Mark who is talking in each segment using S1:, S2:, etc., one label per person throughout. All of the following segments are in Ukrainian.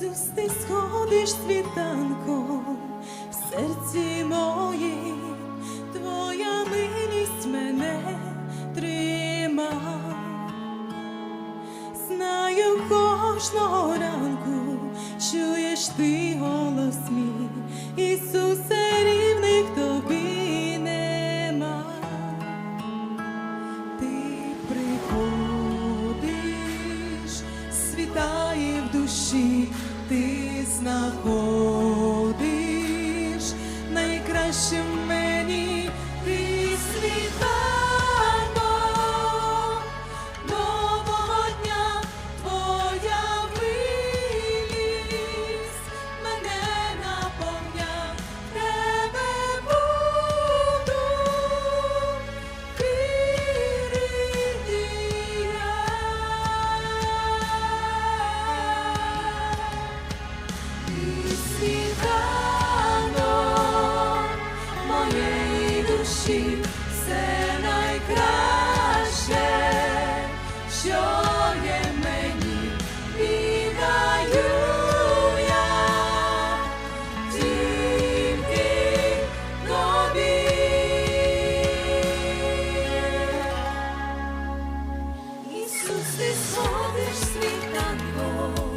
S1: Ісус, ти сходиш світанком в серці моїм, Твоя милість мене трима. Знаю кожного ранку, чуєш ти голос мій, Ісусе, світає в душі, ти знаходиш найкраще душі, все найкраще, що є мені, віддаю я тільки ти сходиш світанком,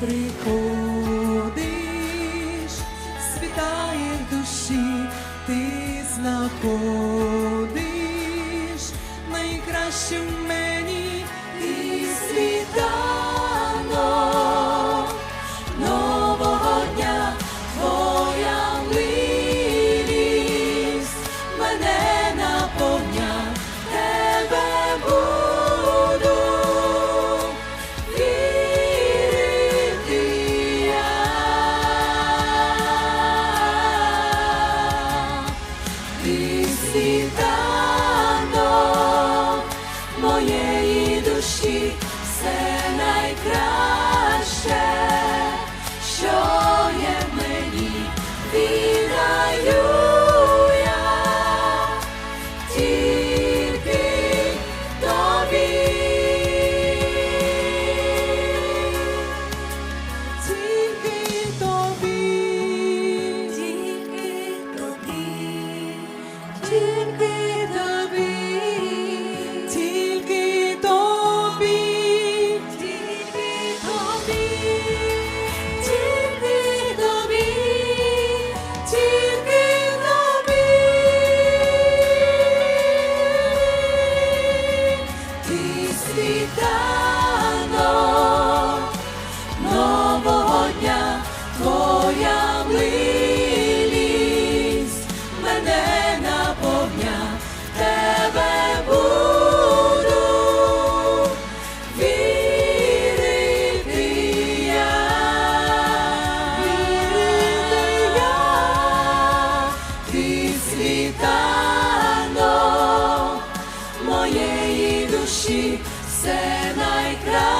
S1: приходиш, світає в душі, ти знаходиш найкраще моєї душі, все найкраще, що є в мені, віддаю я тільки тобі. Тільки тобі, милість мене наповня, тебе буду вірити я, моєї душі, все найкраще.